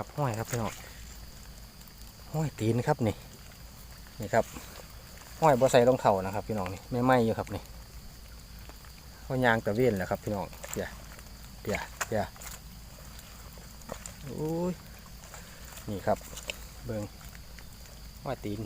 ครับห้อยครับพี่น้องห้อยตีนครับนี่นี่ครับห้อยบ่ใส่รองเท้านะครับ พี่น้องนี่ไม่ไหมอยู่ครับนี่ห้อยยางตะเวนแหละครับพี่น้องเดี๋ยวเดี๋ยวเดี๋ยวโอ้ยนี่ครับ เบิงห้อยตีน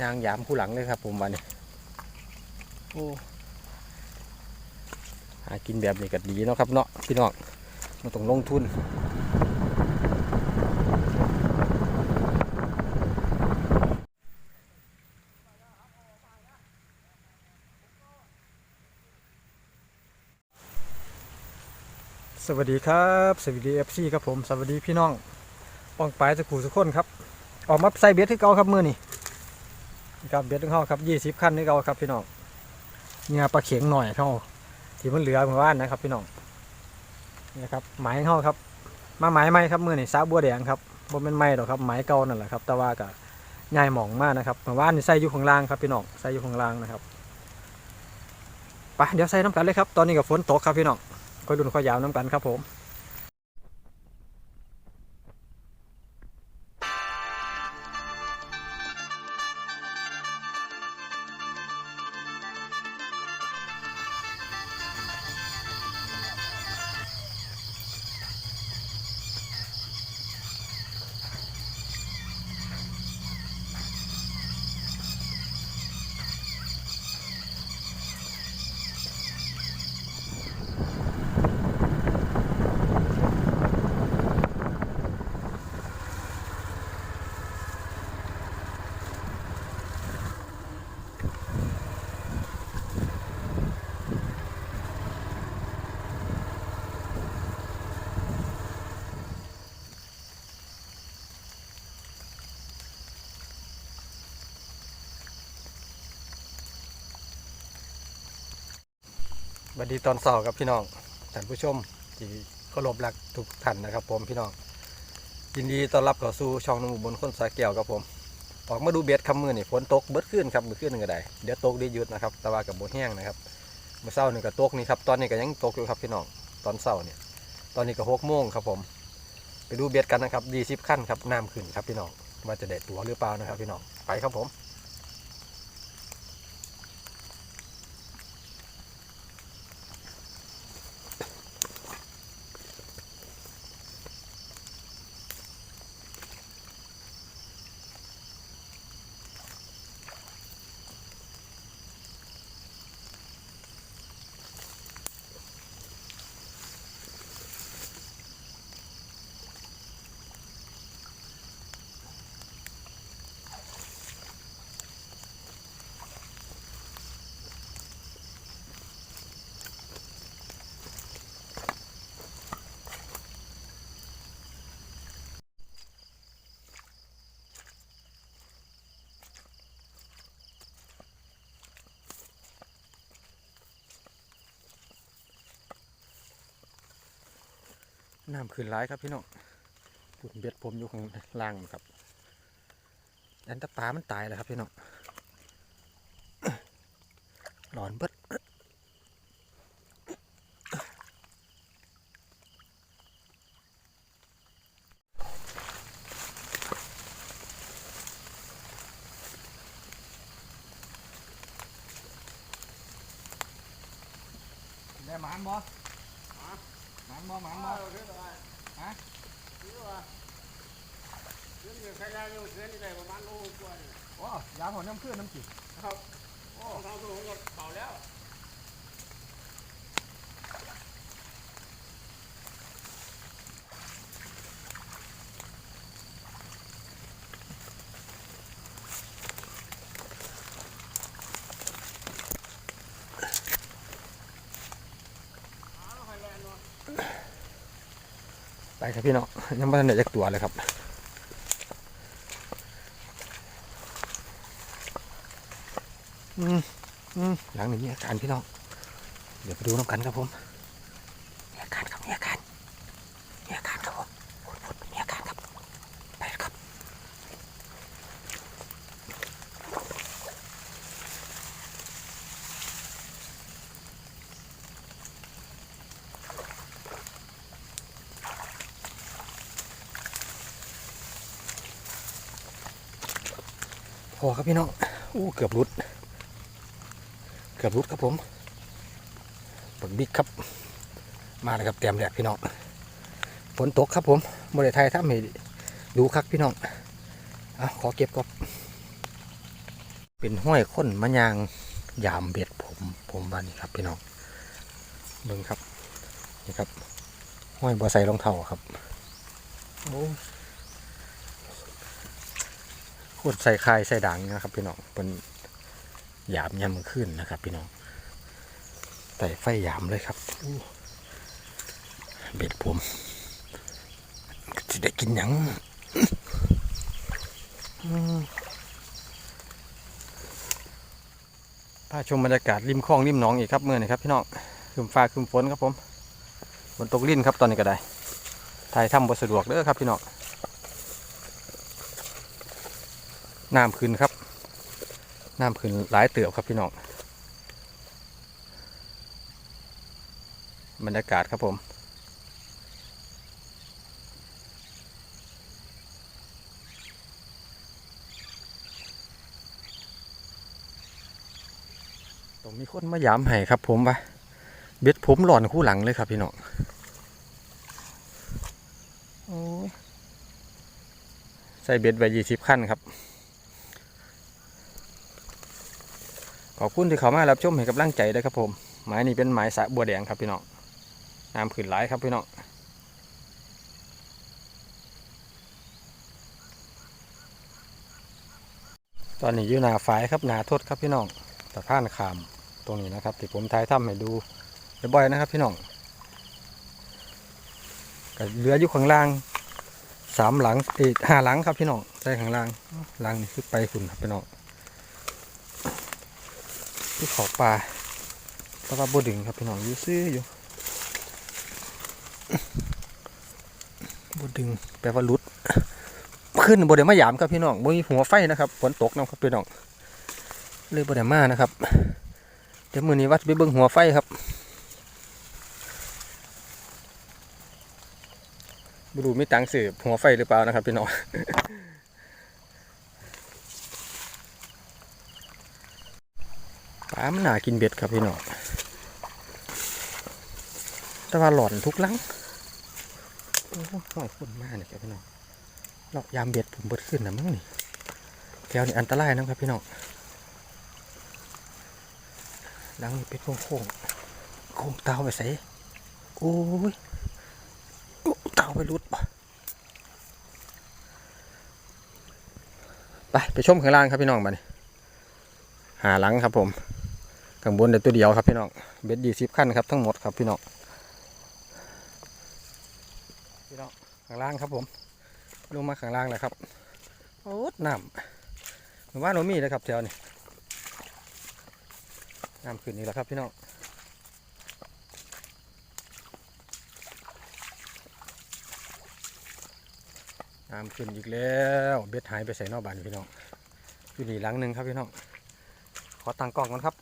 ยางยามผู้หลังเลยครับ ผมวันนี้โอ้หากินแบบนี้ก็ดีเนาะครับเนาะพี่น้องมันต้องลงทุน สวัสดีครับ สวัสดีเอฟซีครับผมสวัสดีพี่น้องป้องปลายสกูสุกคนครับ ออกมาใส่เบ็ดที่เก่าครับมือนี่ครับเบ็ดของเขาครับยี่สิบคันที่เก่าครับพี่น้องเนี่ยปลาเข็งหน่อยเขาที่มันเหลือเมื่อวานนะครับ พี่น้องนี่ครับหมายของเขาครับ มาหมายไหมครับมือนี่สาบัวแดงครับบ่เป็นไม้หรอกครับหมายเก่านั่นแหละครับ แต่ว่าก็ง่ายหมองมากนะครับเมื่อวานนี่ใส่อยู่ข้างล่างครับพี่น้องใส่อยู่ข้างล่างนะครับไปเดี๋ยวใส่น้ำกันเลยครับ ตอนนี้กับฝนตกครับพี่น้อง ค่อยดุนค่อยยาวน้ำกันครับผม บัดดีตอนเสาร์ครับพี่น้องท่านผู้ชมที่เคารพรักทุกท่านนะครับ ผมพี่น้องยินดีต้อนรับเข้าสู่ช่องนุ่มอุบนคนสาแก้วครับผม ออกมาดูเบ็ดคำมือนี่ฝนตกเบิดขึ้นครับเบิดขึ้นหนึ่งก็ได้เดี๋ยวตกได้หยุดนะครับต่ว่ากับบดแห้งนะครับเมื่อเช้านี่ก็ตกนี่ครับตอนนี้ก็ยังตกอยู่ครับพี่น้องตอนเช้าเนี่ยตอนนี้ก็หกโมงครับผม ไปดูเบ็ดกันนะครับดีสิบขั้นครับน้ำขึ้นครับพี่น้องว่าจะเด็ดตัวหรือเปล่านะครับพี่น้องไปครับผม น้ำขึ้นร้ายครับพี่น้องปุ่นเบ็ดผมอยู่ข้างล่างครับอันตะปลามันตายแล้วครับพี่น้องหลอนเบิดได้มานบ่หมานบ่หมานบ่ฮะใครได้ลูกเสือนี่ได้ประมาณโลกว่านี่โอ้ยาหัวน้ำขึ้นน้ำจิครับ โอ้ทางตัวผมก็เป่าแล้ว ไป ครับพี่เนาะยังไม่ทันได้จักตัวเลยครับอืมอืมหลังนี้มีอาการพี่น้อง เดี๋ยวไปดูน้ำกันครับผมอาการครับมีอาการมีอาการครับผมพูดพูดมีอาการครับ ไปครับ เอครับพี่น้องอู้เกือบรุด เกือบรุดครับผมปักบิ๊กครับ มาเลยครับเตรียมแหลกพี่น้องฝนตกครับผมบริไทยถ้าไม่ดูคักพี่น้องอะขอเก็บก็เป็นห้อยค้นมะยางยามเบ็ดผมผมบ้านนี้ครับพี่น้องเบิ่งครับนี่ครับห้อยบัวใส่รองเท้าครับโอ้ โคตใส่คายใส่ด่างนะครับ พี่น้องเป็นยามยามขึ้นนะครับ พี่น้องใส่ไฟหยามเลยครับเบ็ดผมจะได้กินยังพาชมบรรยากาศริมคลองริมหนองอีกครับเมื่อนี้ครับพี่น้องคืมฟ้าคืมฝนครับผมฝนตกลิ้นครับตอนนี้ก็ได้ถ่ายทำบ่สะดวกเด้อครับพี่น้อง น้ำขึ้นครับ น้ำขึ้นหลายเติบครับพี่น้อง บรรยากาศครับผมต้องมีคนมายามให้ครับผมปะเบ็ดผมหล่อนคู่หลังเลยครับพี่น้องใส่เบ็ดไว้ยี่สิบขั้นครับ ขอบคุณที่เขามารับชมให้กำลังใจด้ครับผมไม้นี้เป็นไม้สะบัวแดงครับพี่น้องน้ำขืนหลายครับพี่น้องตอนนี้อยู่หนาฝายครับหนาทดครับพี่น้องสะพานขามตรงนี้นะครับที่ผมถ่ายทำให้ดูบ่อยๆนะครับพี่น้องก็เหลืออยู่ข้างล่างสามหลังเอ้ยห้าหลังครับพี่น้องใส่ข้างล่างหลังนี่คือไปคุณครับพี่น้อง ที่ขอปลาแต่ว่าบดึงครับพี่น้องอยู่ซื้ออยู่บดึงแปลว่าหลุด ขึ้นบไดมายามครับพี่น้องบ่มีหัวไฟนะครับฝนตกนะครับพี่น้องเลยบไดมานะครับ เดี๋ยวมือนี้วัดไปเบิ่งหัวไฟครับบรูมีตังค์สืบหัวไฟหรือเปล่านะครับพี่น้อง ปลา มันหนากินเบ็ดครับพี่น้องแต่ว่าหลอนทุกลังโอ้หหอยคนมากเลยครับพี่น้องเรายามเบ็ดผมเบิดขึ้นนะมั้งนี่แถวนี้อันตรายนะครับพี่น้องหลังนี้เป็ดโค้งโค้งโค้งเตาไปใส่โอ้ยเตาไปรุดปะไปไปชมข้างล่างครับพี่น้องมานี่หาหลังครับผม ข้างบนเดี๋ยวตัวเดียวครับพี่น้องเบ็ดยี่สิบขั้นครับทั้งหมดครับพี่น้องพี่น้องข้างล่างครับผมลงมาข้างล่างเลยครับโอ้น้ำหมู่บ้านโนมีเลยครับแถวนี้น้ำขึ้นนี่แหละครับพี่น้องน้ำขึ้นอีกแล้วเบ็ดหายไปใส่นอกบ้านพี่น้องอยู่นี่หลังหนึ่งครับพี่น้องขอตังกล้องก่อนครับ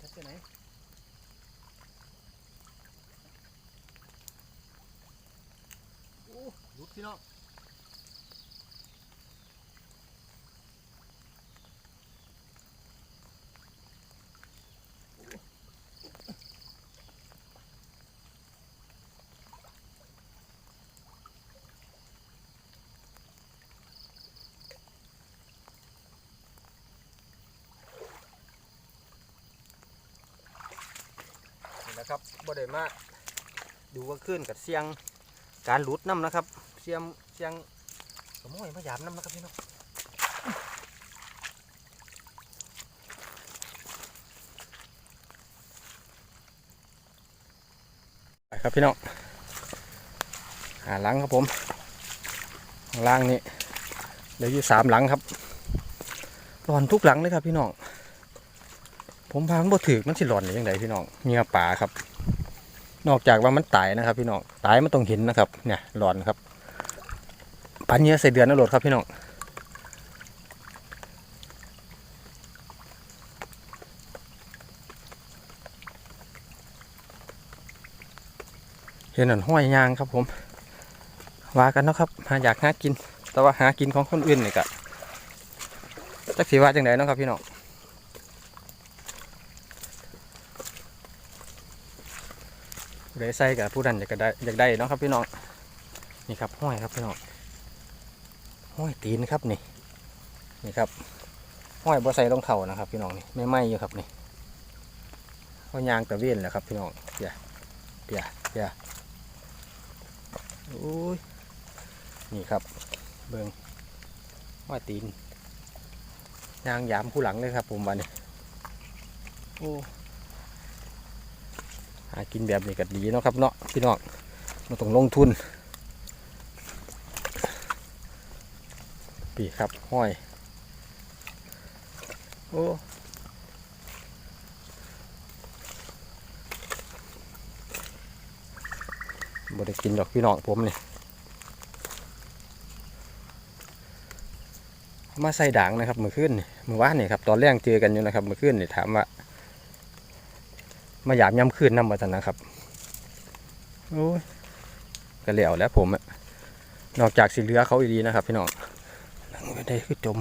ชัดไปไหน รุด พี่น้องนะครับบ่ได้มาดูว่าขึ้นกับเสียงการหลุดน้ำนะครับ สียมเสียงขโมยมายามน้ำนะครับพี่น้องไปครับพี่น้องหาหลังครับผมล่างนี่เหลืออยู่สามหลังครับหลอนทุกหลังเลยครับพี่น้องผมพามันบ่ถือมันสิหลอนหรือยังไงพี่น้องเงือป่าครับ นอกจากว่ามันตายนะครับ พี่น้องตายมันต้องเห็นนะครับ เนี่ยหลอนครับ ปันเนี้ยใส่เดือนนะโหลดครับพี่น้องเห็นหนันห้อยยางครับผมว่ากันเนาะครับหาอยากหากิน แต่ว่าหากินของคนอื่นนี่ก็จักสีว่าจังไดเนาะครับพี่น้องผู้ใส่กับผู้นั้นอยากได้อยากได้เนาะครับพี่น้องนี่ครับห้อยครับพี่น้อง ห้อยตีนครับนี่นี่ครับห้อยบ่ใส่รองเท้านะครับ พี่น้องนี่ไม่ไหมอยู่ครับนี่เขายางตะเวนแหละครับ พี่น้องเดี๋ยวเดี๋ยวเดี๋ยวโอ้ยนี่ครับ เบิงว่าตีนยางยามผู้หลังเลยครับ ผมวันนี้โอ้หากินแบบนี้ก็ดีเนาะครับเนาะพี่น้องเราต้องลงทุน ปีครับห้อย โอ้บ่ได้กินดอกพี่น้องผมนี่มาใส่ด่างนะครับมือคืนนี่เมื่อว่านนี่ครับตอนแรกเจอกันอยู่นะครับมื่อคืนนี่ถามว่ามาหยามย้ำคืนน้ำมาจันนะครับโอ้ยก็เหลียวแล้วผมอะนอกจากสีเหลือเขาอีดีนะครับ พี่น้องังไม่ได้คือจม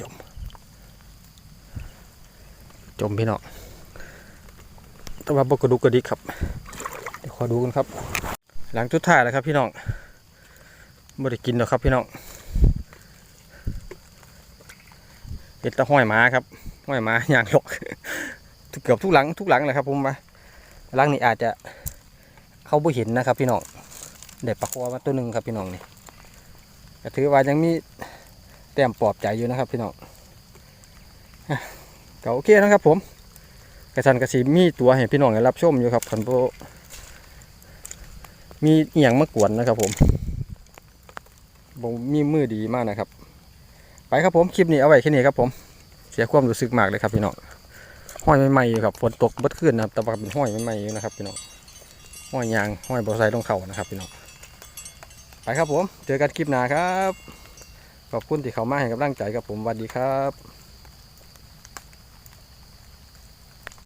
จม จมพี่น้องแต่ว่าบกระดุกกระดิกครับ เดี๋ยวขอดูกันครับ หลังทุดท้ายแล้วครับพี่น้องบ่ได้กินหรอกครับพี่น้องเห็ดตะห้อยหมาครับห้อยหมาย่างหลกเกือบทุกหลังทุกหลังเลยครับผมว่าหลังนี้อาจจะเข้าบ่เห็นนะครับพี่น้องได้ปลาคอมาตัวหนึ่งครับพี่น้องนี่ ก็ถือว่ายังมีแต้มปลอบใจอยู่นะครับพี่น้องก็โอเคนะครับผมกระสันกระสีมีตัวให้พี่น้องได้รับชมอยู่ครับคันโบมีเอียงมากวนนะครับ ผมผมมีมือดีมากนะครับ ไปครับผมคลิปนี้เอาไว้แค่นี้ครับผมเสียความรู้สึกมากเลยครับพี่น้องห้อยใหม่ๆอยู่ครับฝนตกบดขึ้นนะครับแต่ว่าเป็นห้อยใหม่ๆอยู่นะครับพี่น้องห้อยยางห้อยบอไซต้องเข่านะครับพี่น้อง ไปครับผม เจอกันคลิปหน้าครับ ขอบคุณที่เข้ามาให้กำลังใจกับผมสวัสดีครับ